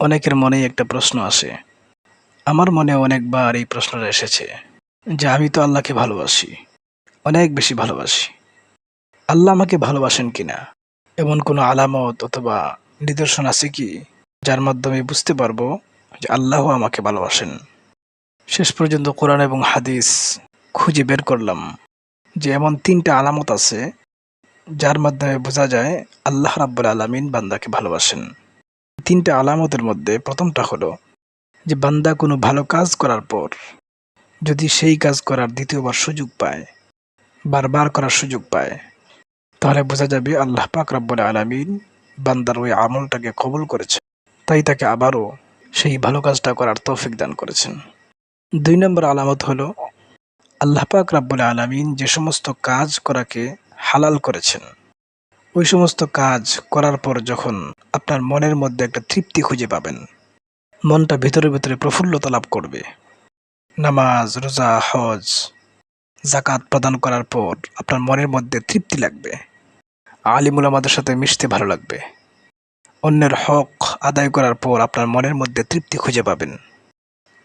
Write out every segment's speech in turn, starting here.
অনেকের মনেই একটা প্রশ্ন আসে আমার মনে অনেকবার এই প্রশ্নটা এসেছে যে আমি তো আল্লাহকে ভালোবাসি, অনেক বেশি ভালোবাসি। আল্লাহ আমাকে ভালোবাসেন কিনা? এমন কোনো আলামত অথবা নিদর্শন আছে কি যার মাধ্যমে বুঝতে পারব যে আল্লাহ আমাকে ভালোবাসেন? শেষ পর্যন্ত কোরআন এবং হাদিস খুঁজে বের করলাম যে এমন তিনটা আলামত আছে যার মাধ্যমে বোঝা যায় আল্লাহ রাব্বুল আলামিন বান্দাকে ভালোবাসেন। তিনটা আলামতের মধ্যে প্রথমটা হলো যে বান্দা কোনো ভালো কাজ করার পর যদি সেই কাজ করার দ্বিতীয়বার সুযোগ পায়, বারবার করার সুযোগ পায়, তাহলে বোঝা যাবে আল্লাহ পাক রাব্বুল আলামিন বান্দার ওই আমলটাকে কবুল করেছে তাই তাকে আবারও সেই ভালো কাজটা করার তৌফিক দান করেছেন। দুই নম্বর আলামত হলো আল্লাহ পাক রাব্বুল আলামিন যে সমস্ত কাজ করাকে হালাল করেছেন। ওই সমস্ত কাজ করার পর যখন আপনার মনের মধ্যে একটা তৃপ্তি খুঁজে পাবেন, মনটা ভিতরে ভিতরে প্রফুল্লতা লাভ করবে। নামাজ, রোজা, হজ জাকাত প্রদান করার পর আপনার মনের মধ্যে তৃপ্তি লাগবে। আলিমুল আমাদের সাথে মিশতে ভালো লাগবে। অন্যের হক আদায় করার পর আপনার মনের মধ্যে তৃপ্তি খুঁজে পাবেন।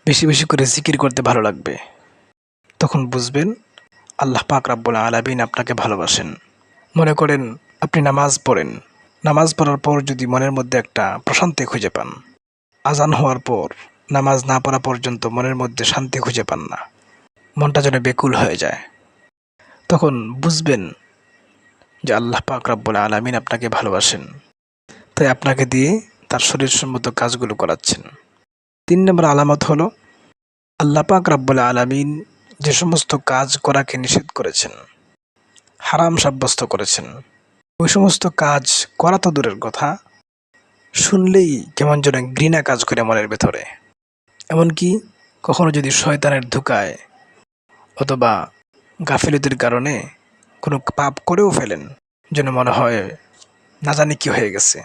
বেশি বেশি করে জিকির করতে ভালো লাগবে। তখন বুঝবেন, আল্লাহ পাক রাব্বুল আলামিন আপনাকে ভালোবাসেন। মনে করেন আপনি নামাজ পড়েন। নামাজ পড়ার পর যদি মনের মধ্যে একটা প্রশান্তি খুঁজে পান, আজান হওয়ার পর নামাজ না পড়া পর্যন্ত মনের মধ্যে শান্তি খুঁজে পান না। মনটা যেন বেকুল হয়ে যায়। তখন বুঝবেন যে আল্লাহ পাক রাব্বুল আলামিন আপনাকে ভালোবাসেন। তাই আপনাকে দিয়ে তার শরীর সম্মত কাজগুলো করাচ্ছেন। তিন নম্বর আলামত হলো, আল্লাহ পাক রাব্বুল আলামিন যে সমস্ত কাজ করাকে নিষেধ করেছেন, হারাম সাব্যস্ত করেছেন। ওই সমস্ত কাজ করা তো দূরের কথা। শুনলেই কেমন যেন ঘৃণা কাজ করে মনের ভেতরে। এমনকি কখনো যদি শয়তানের ধোকায় অথবা গাফিলতির কারণে কোনো পাপ করেও ফেলেন, যেন মনে হয় না জানি কী হয়ে গেছে।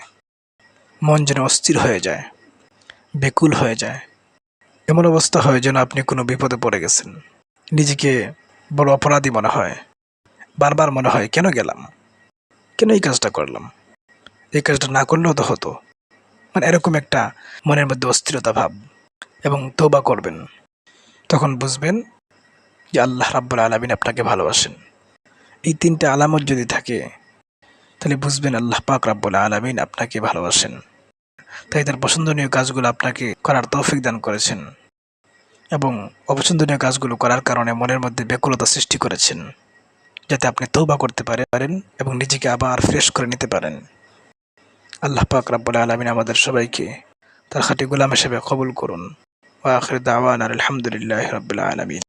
মন যেন অস্থির হয়ে যায়, বেকুল হয়ে যায়। এমন অবস্থা হয় যেন আপনি কোনো বিপদে পড়ে গেছেন। নিজেকে বড় অপরাধী মনে হয়। বারবার মনে হয়, কেন গেলাম? কেন এই কাজটা করলাম? এই কাজটা না করলেও তো হতো। মানে এরকম একটা মনের মধ্যে অস্থিরতা ভাব এবং তৌবা করবেন। তখন বুঝবেন যে আল্লাহ রাব্বুল আলমিন আপনাকে ভালোবাসেন। এই তিনটে আলামত যদি থাকে, তাহলে বুঝবেন আল্লাহ পাক রাব্বুল আলমিন আপনাকে ভালোবাসেন। তাই তার পছন্দনীয় কাজগুলো আপনাকে করার তৌফিক দান করেছেন এবং অপছন্দনীয় কাজগুলো করার কারণে মনের মধ্যে ব্যাকুলতা সৃষ্টি করেছেন। যাতে আপনি তৌবা করতে পারে- পারেন এবং নিজেকে আবার ফ্রেশ করে নিতে পারেন। আল্লাহ পাক রাব্বুল আলমিন আমাদের সবাইকে তার খাটি গোলাম হিসেবে কবুল করুন। ওয়াখির দাওয়ানা আলহামদুলিল্লাহ রবিল আলামিন।